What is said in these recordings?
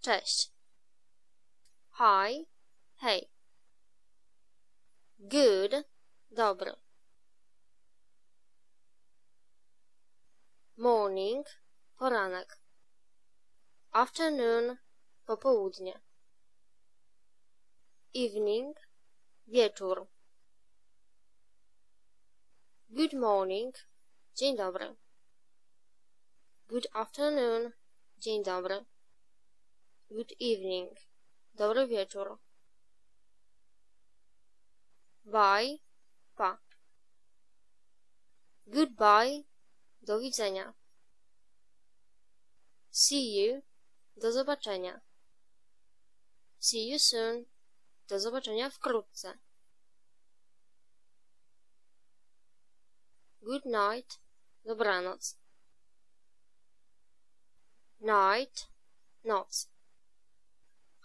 Cześć. Hi. Hej. Good. Dobry. Morning. Poranek. Afternoon. Popołudnie. Evening. Wieczór. Good morning. Dzień dobry. Good afternoon. Dzień dobry. Good evening. Dobry wieczór. Bye. Pa. Goodbye. Do widzenia. See you. Do zobaczenia. See you soon. Do zobaczenia wkrótce. Good night. Dobranoc. Night. Noc.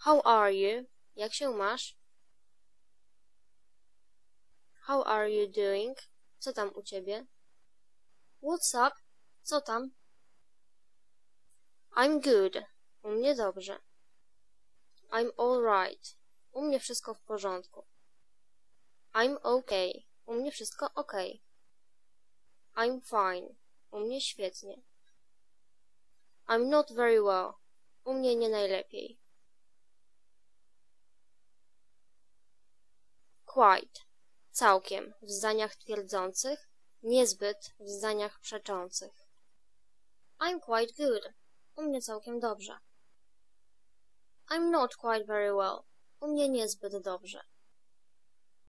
How are you? Jak się masz? How are you doing? Co tam u ciebie? What's up? Co tam? I'm good. U mnie dobrze. I'm all right. U mnie wszystko w porządku. I'm okay. U mnie wszystko ok. I'm fine. U mnie świetnie. I'm not very well. U mnie nie najlepiej. Quite. Całkiem w zdaniach twierdzących, niezbyt w zdaniach przeczących. I'm quite good. U mnie całkiem dobrze. I'm not quite very well. U mnie niezbyt dobrze.